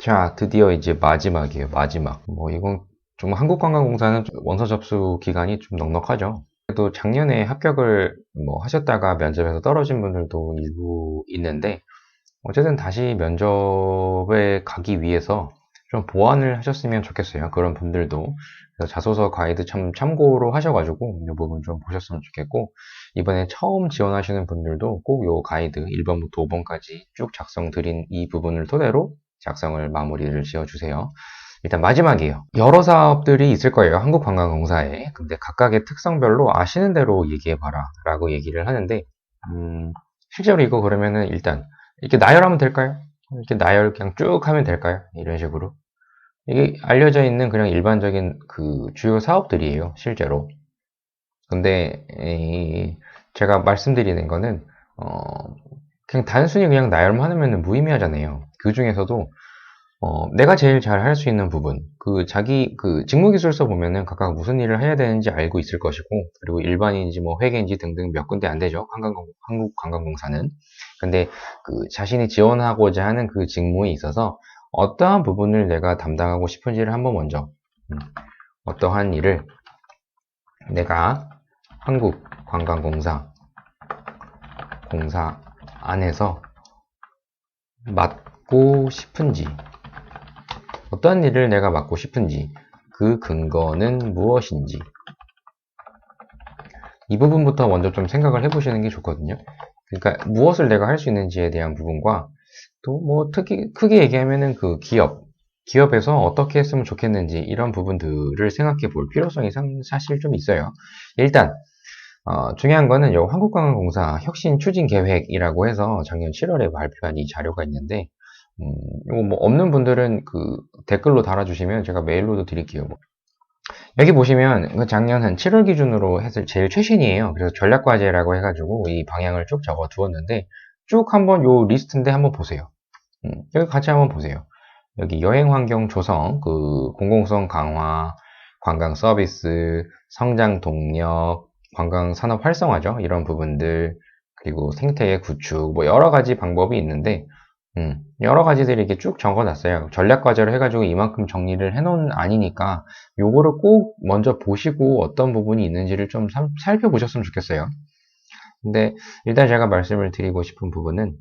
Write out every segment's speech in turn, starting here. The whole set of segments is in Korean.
자, 드디어 이제 마지막이에요. 마지막. 뭐 이건 좀 한국관광공사는 원서 접수 기간이 좀 넉넉하죠. 그래도 작년에 합격을 뭐 하셨다가 면접에서 떨어진 분들도 일부 있는데 어쨌든 다시 면접에 가기 위해서 좀 보완을 하셨으면 좋겠어요. 그런 분들도. 그래서 자소서 가이드 참 참고로 하셔가지고 이 부분 좀 보셨으면 좋겠고 이번에 처음 지원하시는 분들도 꼭 이 가이드 1번부터 5번까지 쭉 작성 드린 이 부분을 토대로 작성을 마무리를 지어주세요. 일단 마지막이에요. 여러 사업들이 있을 거예요. 한국관광공사에. 근데 각각의 특성별로 아시는 대로 얘기해봐라 라고 얘기를 하는데 음, 실제로 이거 그러면은 일단 이렇게 나열하면 될까요? 이렇게 나열 그냥 쭉 하면 될까요? 이런 식으로. 이게 알려져 있는 그냥 일반적인 그 주요 사업들이에요. 실제로. 근데 이 제가 말씀드리는 거는 어, 그냥 단순히 그냥 나열만 하면 무의미하잖아요. 그 중에서도 어, 내가 제일 잘 할 수 있는 부분, 그 자기 그 직무 기술서 보면은 각각 무슨 일을 해야 되는지 알고 있을 것이고, 그리고 일반인지 뭐 회계인지 등등 몇 군데 안 되죠. 한국, 한국 관광공사는. 근데 그 자신이 지원하고자 하는 그 직무에 있어서 어떠한 부분을 내가 담당하고 싶은지를 한번 먼저 음, 어떠한 일을 내가 한국 관광공사 공사 안에서 맡고 싶은지 어떠한 일을 내가 맡고 싶은지 그 근거는 무엇인지 이 부분부터 먼저 좀 생각을 해보시는 게 좋거든요. 그러니까 무엇을 내가 할 수 있는지에 대한 부분과 또 뭐 특히 크게 얘기하면은 그 기업 기업에서 어떻게 했으면 좋겠는지 이런 부분들을 생각해 볼 필요성이 사실 좀 있어요. 일단 어, 중요한 거는 요 한국관광공사 혁신 추진 계획이라고 해서 작년 7월에 발표한 이 자료가 있는데 음, 이거 뭐 없는 분들은 그 댓글로 달아주시면 제가 메일로도 드릴게요. 뭐. 여기 보시면 그 작년 한 7월 기준으로 했을 제일 최신이에요. 그래서 전략과제라고 해가지고 이 방향을 쭉 적어 두었는데 쭉 한번 요 리스트인데 한번 보세요. 음, 여기 같이 한번 보세요. 여기 여행 환경 조성, 그 공공성 강화, 관광 서비스, 성장 동력, 관광 산업 활성화죠. 이런 부분들 그리고 생태계 구축 뭐 여러 가지 방법이 있는데 음, 여러 가지들이 이렇게 쭉 적어놨어요. 전략 과제로 해가지고 이만큼 정리를 해놓은 아니니까 요거를 꼭 먼저 보시고 어떤 부분이 있는지를 좀 살펴보셨으면 좋겠어요. 근데 일단 제가 말씀을 드리고 싶은 부분은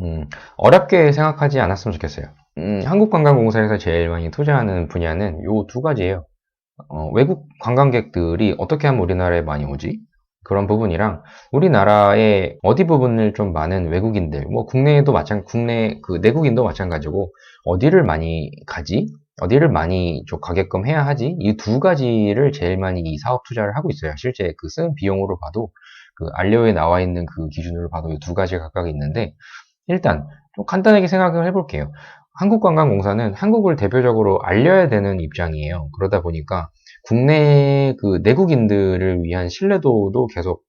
음, 어렵게 생각하지 않았으면 좋겠어요. 음, 한국관광공사에서 제일 많이 투자하는 분야는 요 두 가지예요. 어, 외국 관광객들이 어떻게 하면 우리나라에 많이 오지? 그런 부분이랑 우리나라의 어디 부분을 좀 많은 외국인들, 뭐 국내에도 마찬 국내 그 내국인도 마찬가지고 어디를 많이 가지? 어디를 많이 좀 가게끔 해야 하지? 이 두 가지를 제일 많이 이 사업 투자를 하고 있어요. 실제 그 쓴 비용으로 봐도 그 알료에 나와 있는 그 기준으로 봐도 이 두 가지 각각 있는데 일단 좀 간단하게 생각을 해볼게요. 한국관광공사는 한국을 대표적으로 알려야 되는 입장이에요. 그러다 보니까 국내 그 내국인들을 위한 신뢰도도 계속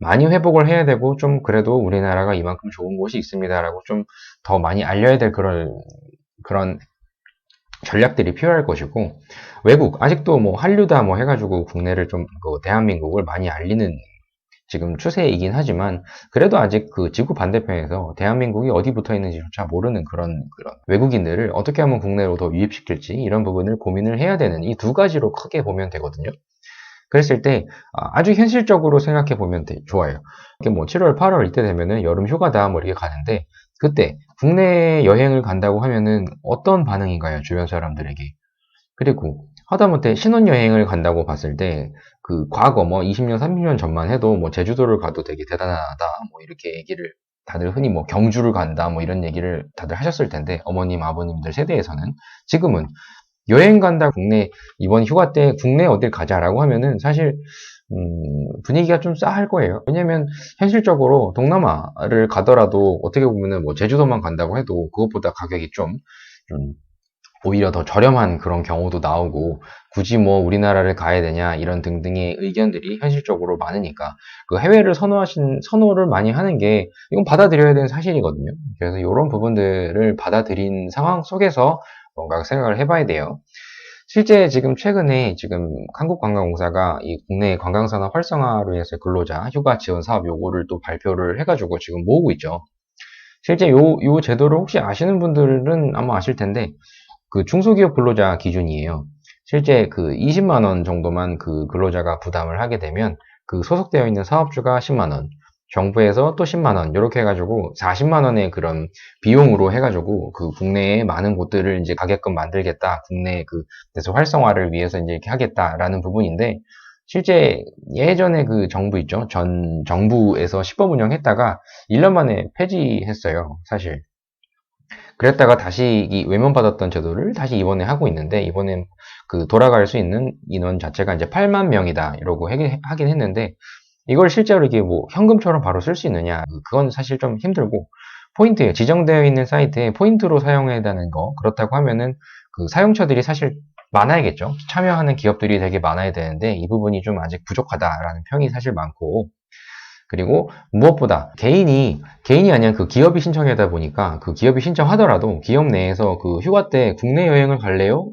많이 회복을 해야 되고 좀 그래도 우리나라가 이만큼 좋은 곳이 있습니다라고 좀 더 많이 알려야 될 그런 그런 전략들이 필요할 것이고 외국 아직도 뭐 한류다 뭐 해가지고 국내를 좀 그 대한민국을 많이 알리는 지금 추세이긴 하지만 그래도 아직 그 지구 반대편에서 대한민국이 어디 붙어 있는지조차 모르는 그런 그런 외국인들을 어떻게 하면 국내로 더 유입시킬지 이런 부분을 고민을 해야 되는 이 두 가지로 크게 보면 되거든요. 그랬을 때 아, 아주 현실적으로 생각해 보면 돼, 좋아요. 이게 뭐 7월, 8월 이때 되면은 여름 휴가다 뭐 이렇게 가는데 그때 국내 여행을 간다고 하면은 어떤 반응인가요? 주변 사람들에게. 그리고 하다못해 신혼여행을 간다고 봤을 때, 그, 과거 뭐 20년, 30년 전만 해도 뭐 제주도를 가도 되게 대단하다, 뭐 이렇게 얘기를 다들 흔히 뭐 경주를 간다, 뭐 이런 얘기를 다들 하셨을 텐데, 어머님, 아버님들 세대에서는. 지금은 여행 간다, 국내, 이번 휴가 때 국내 어딜 가자라고 하면은 사실, 음, 분위기가 좀 싸할 거예요. 왜냐면, 현실적으로 동남아를 가더라도 어떻게 보면은 뭐 제주도만 간다고 해도 그것보다 가격이 좀, 좀 오히려 더 저렴한 그런 경우도 나오고 굳이 뭐 우리나라를 가야 되냐 이런 등등의 의견들이 현실적으로 많으니까 그 해외를 선호하신 선호를 많이 하는 게 이건 받아들여야 되는 사실이거든요. 그래서 이런 부분들을 받아들인 상황 속에서 뭔가 생각을 해봐야 돼요. 실제 지금 최근에 지금 한국관광공사가 이 국내 관광산업 활성화로 인해서 근로자 휴가 지원 사업 요구를 또 발표를 해가지고 지금 모으고 있죠. 실제 요, 요 제도를 혹시 아시는 분들은 아마 아실 텐데, 그 중소기업 근로자 기준이에요. 실제 그 20만 원 정도만 그 근로자가 부담을 하게 되면 그 소속되어 있는 사업주가 10만 원, 정부에서 또 10만 원, 이렇게 해가지고 40만 원의 그런 비용으로 해가지고 그 국내에 많은 곳들을 이제 가게끔 만들겠다. 국내 그, 그래서 활성화를 위해서 이제 이렇게 하겠다라는 부분인데, 실제 예전에 그 정부 있죠. 전 정부에서 시범 운영했다가 1년 만에 폐지했어요. 사실. 그랬다가 다시 이 외면받았던 제도를 다시 이번에 하고 있는데 이번엔 그 돌아갈 수 있는 인원 자체가 이제 8만 명이다 이러고 하긴 했는데 이걸 실제로 이게 뭐 현금처럼 바로 쓸 수 있느냐 그건 사실 좀 힘들고 포인트에 지정되어 있는 사이트에 포인트로 사용해야 되는 거 그렇다고 하면은 그 사용처들이 사실 많아야겠죠. 참여하는 기업들이 되게 많아야 되는데 이 부분이 좀 아직 부족하다라는 평이 사실 많고 그리고 무엇보다 개인이 개인이 아니라 그 기업이 신청하다 보니까 그 기업이 신청하더라도 기업 내에서 그 휴가 때 국내 여행을 갈래요?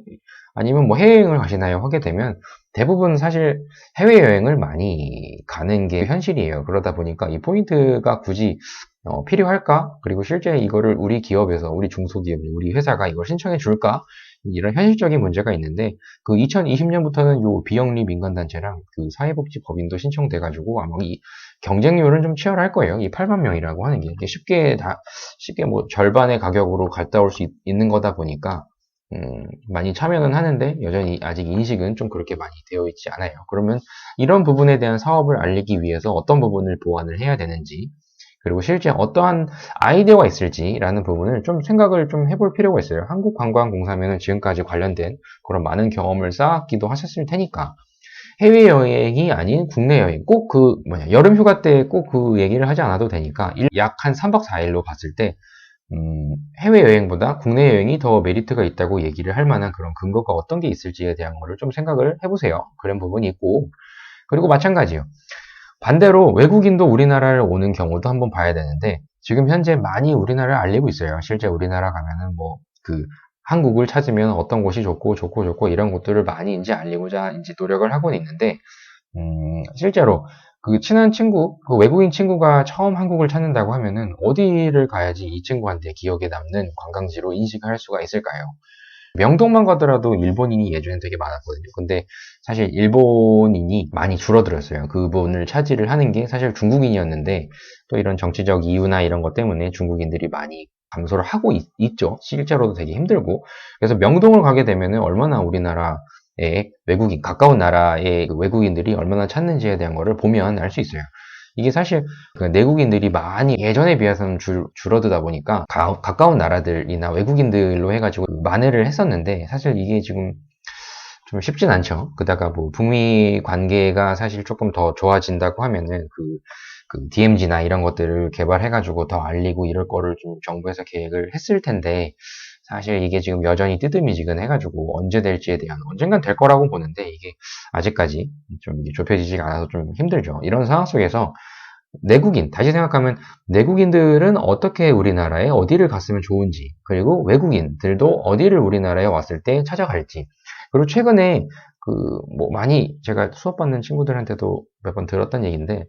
아니면 뭐 해외여행을 가시나요? 하게 되면 대부분 사실 해외여행을 많이 가는 게 현실이에요. 그러다 보니까 이 포인트가 굳이 어, 필요할까? 그리고 실제 이거를 우리 기업에서, 우리 중소기업, 우리 회사가 이걸 신청해 줄까? 이런 현실적인 문제가 있는데, 그 2020년부터는 요 비영리 민간단체랑 그 사회복지법인도 신청돼 가지고 아마 이 경쟁률은 좀 치열할 거예요. 이 8만 명이라고 하는 게 쉽게 다, 쉽게 뭐 절반의 가격으로 갔다 올 수 있는 거다 보니까, 음, 많이 참여는 하는데 여전히 아직 인식은 좀 그렇게 많이 되어 있지 않아요. 그러면 이런 부분에 대한 사업을 알리기 위해서 어떤 부분을 보완을 해야 되는지, 그리고 실제 어떠한 아이디어가 있을지라는 부분을 좀 생각을 좀 해볼 필요가 있어요. 한국관광공사면은 지금까지 관련된 그런 많은 경험을 쌓았기도 하셨을 테니까 해외 여행이 아닌 국내 여행 꼭 그 뭐냐 여름 휴가 때 꼭 그 얘기를 하지 않아도 되니까 약 한 3박 4일로 봤을 때 음, 해외 여행보다 국내 여행이 더 메리트가 있다고 얘기를 할 만한 그런 근거가 어떤 게 있을지에 대한 거를 좀 생각을 해보세요. 그런 부분이 있고 그리고 마찬가지요. 반대로 외국인도 우리나라를 오는 경우도 한번 봐야 되는데 지금 현재 많이 우리나라를 알리고 있어요. 실제 우리나라 가면은 뭐 그 한국을 찾으면 어떤 곳이 좋고 좋고 좋고 이런 곳들을 많이 이제 알리고자 이제 노력을 하고는 있는데 음, 실제로 그 친한 친구, 그 외국인 친구가 처음 한국을 찾는다고 하면은 어디를 가야지 이 친구한테 기억에 남는 관광지로 인식할 수가 있을까요? 명동만 가더라도 일본인이 예전엔 되게 많았거든요. 근데 사실 일본인이 많이 줄어들었어요. 그분을 차지를 하는 게 사실 중국인이었는데 또 이런 정치적 이유나 이런 것 때문에 중국인들이 많이 감소를 하고 있, 죠 실제로도 되게 힘들고. 그래서 명동을 가게 되면은 얼마나 우리나라의 외국인, 가까운 나라의 그 외국인들이 얼마나 찾는지에 대한 거를 보면 알 수 있어요. 이게 사실 그 내국인들이 많이 예전에 비해서는 줄, 줄어들다 보니까 가, 가까운 나라들이나 외국인들로 해가지고 만회를 했었는데 사실 이게 지금 좀 쉽진 않죠. 그다가 뭐 북미 관계가 사실 조금 더 좋아진다고 하면은 그, 그 DMZ나 이런 것들을 개발해가지고 더 알리고 이럴 거를 좀 정부에서 계획을 했을 텐데 사실 이게 지금 여전히 뜨드미지근해가지고 언제 될지에 대한 언젠간 될 거라고 보는데 이게 아직까지 좀 좁혀지지가 않아서 좀 힘들죠. 이런 상황 속에서 내국인, 다시 생각하면 내국인들은 어떻게 우리나라에 어디를 갔으면 좋은지, 그리고 외국인들도 어디를 우리나라에 왔을 때 찾아갈지, 그리고 최근에 그 뭐 많이 제가 수업 받는 친구들한테도 몇 번 들었던 얘기인데,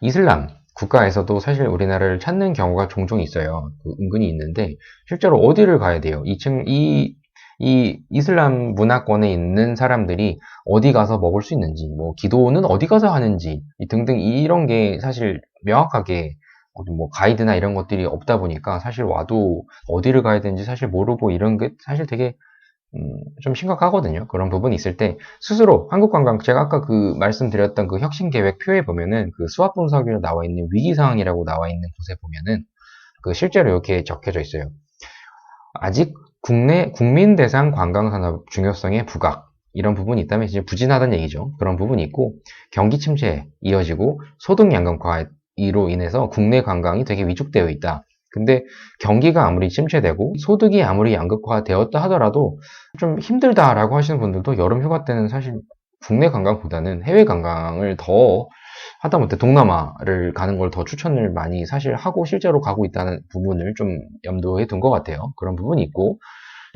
이슬람, 국가에서도 사실 우리나라를 찾는 경우가 종종 있어요. 그 은근히 있는데 실제로 어디를 가야 돼요? 이층 이, 이 이슬람 문화권에 있는 사람들이 어디 가서 먹을 수 있는지, 뭐 기도는 어디 가서 하는지 등등 이런 게 사실 명확하게 뭐 가이드나 이런 것들이 없다 보니까 사실 와도 어디를 가야 되는지 사실 모르고 이런 게 사실 되게 음, 좀 심각하거든요. 그런 부분이 있을 때 스스로 한국관광 제가 아까 그 말씀드렸던 그 혁신 계획 표에 보면은 그 수학 분석으로 나와 있는 위기 상황이라고 나와 있는 곳에 보면은 그 실제로 이렇게 적혀져 있어요. 아직 국내 국민 대상 관광 산업 중요성의 부각 이런 부분이 있다면 이제 부진하다는 얘기죠. 그런 부분이 있고 경기 침체에 이어지고 소득 양극화로 인해서 국내 관광이 되게 위축되어 있다. 근데 경기가 아무리 침체되고 소득이 아무리 양극화되었다 하더라도 좀 힘들다라고 하시는 분들도 여름 휴가 때는 사실 국내 관광보다는 해외 관광을 더 하다못해 동남아를 가는 걸 더 추천을 많이 사실 하고 실제로 가고 있다는 부분을 좀 염두에 둔 것 같아요. 그런 부분이 있고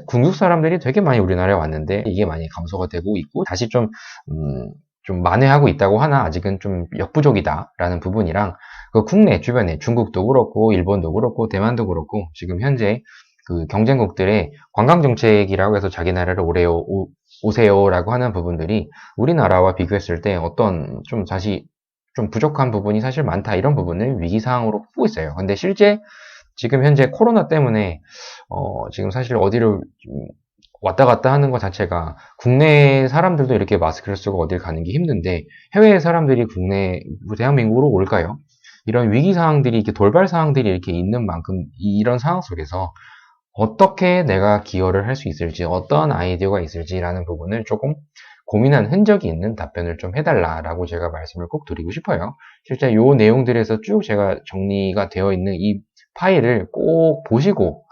궁극 사람들이 되게 많이 우리나라에 왔는데 이게 많이 감소가 되고 있고 다시 좀, 음, 좀 만회하고 있다고 하나 아직은 좀 역부족이다라는 부분이랑 그 국내 주변에 중국도 그렇고 일본도 그렇고 대만도 그렇고 지금 현재 그 경쟁국들의 관광 정책이라고 해서 자기 나라를 오래요 오, 오세요라고 하는 부분들이 우리나라와 비교했을 때 어떤 좀 다시 좀 부족한 부분이 사실 많다 이런 부분을 위기 상황으로 보고 있어요. 근데 실제 지금 현재 코로나 때문에 어, 지금 사실 어디를 좀 왔다 갔다 하는 것 자체가 국내 사람들도 이렇게 마스크를 쓰고 어딜 가는 게 힘든데 해외 사람들이 국내 뭐 대한민국으로 올까요? 이런 위기 상황들이 이렇게 돌발 상황들이 이렇게 있는 만큼 이런 상황 속에서 어떻게 내가 기여를 할 수 있을지 어떤 아이디어가 있을지라는 부분을 조금 고민한 흔적이 있는 답변을 좀 해달라라고 제가 말씀을 꼭 드리고 싶어요. 실제 요 내용들에서 쭉 제가 정리가 되어 있는 이 파일을 꼭 보시고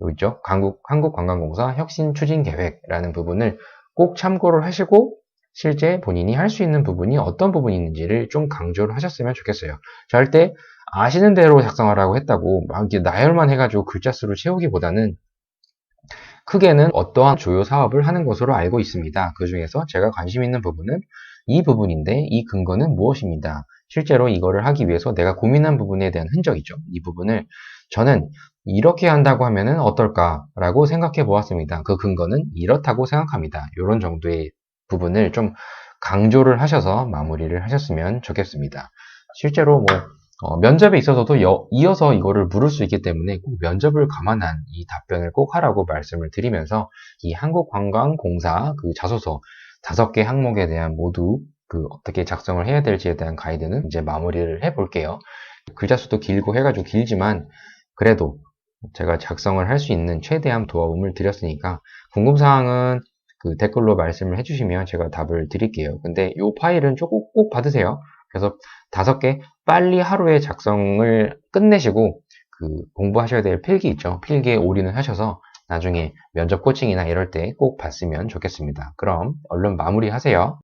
여기 있죠. 한국, 한국관광공사 혁신추진계획이라는 부분을 꼭 참고를 하시고 실제 본인이 할 수 있는 부분이 어떤 부분이 있는지를 좀 강조를 하셨으면 좋겠어요. 절대 아시는 대로 작성하라고 했다고 막 나열만 해가지고 글자 수를 채우기보다는 크게는 어떠한 주요 사업을 하는 것으로 알고 있습니다. 그 중에서 제가 관심 있는 부분은 이 부분인데 이 근거는 무엇입니다. 실제로 이거를 하기 위해서 내가 고민한 부분에 대한 흔적이죠. 이 부분을 저는 이렇게 한다고 하면은 어떨까라고 생각해 보았습니다. 그 근거는 이렇다고 생각합니다. 이런 정도의 부분을 좀 강조를 하셔서 마무리를 하셨으면 좋겠습니다. 실제로 뭐 어, 면접에 있어서도 여- 이어서 이거를 물을 수 있기 때문에 꼭 면접을 감안한 이 답변을 꼭 하라고 말씀을 드리면서 이 한국관광공사 그 자소서 다섯 개 항목에 대한 모두 그 어떻게 작성을 해야 될지에 대한 가이드는 이제 마무리를 해 볼게요. 글자 수도 길고 해가지고 길지만 그래도 제가 작성을 할 수 있는 최대한 도움을 드렸으니까 궁금사항은 그 댓글로 말씀을 해주시면 제가 답을 드릴게요. 근데 이 파일은 조금 꼭 받으세요. 그래서 다섯 개 빨리 하루에 작성을 끝내시고 그 공부하셔야 될 필기 있죠. 필기에 올인을 하셔서 나중에 면접 코칭이나 이럴 때 꼭 봤으면 좋겠습니다. 그럼 얼른 마무리하세요.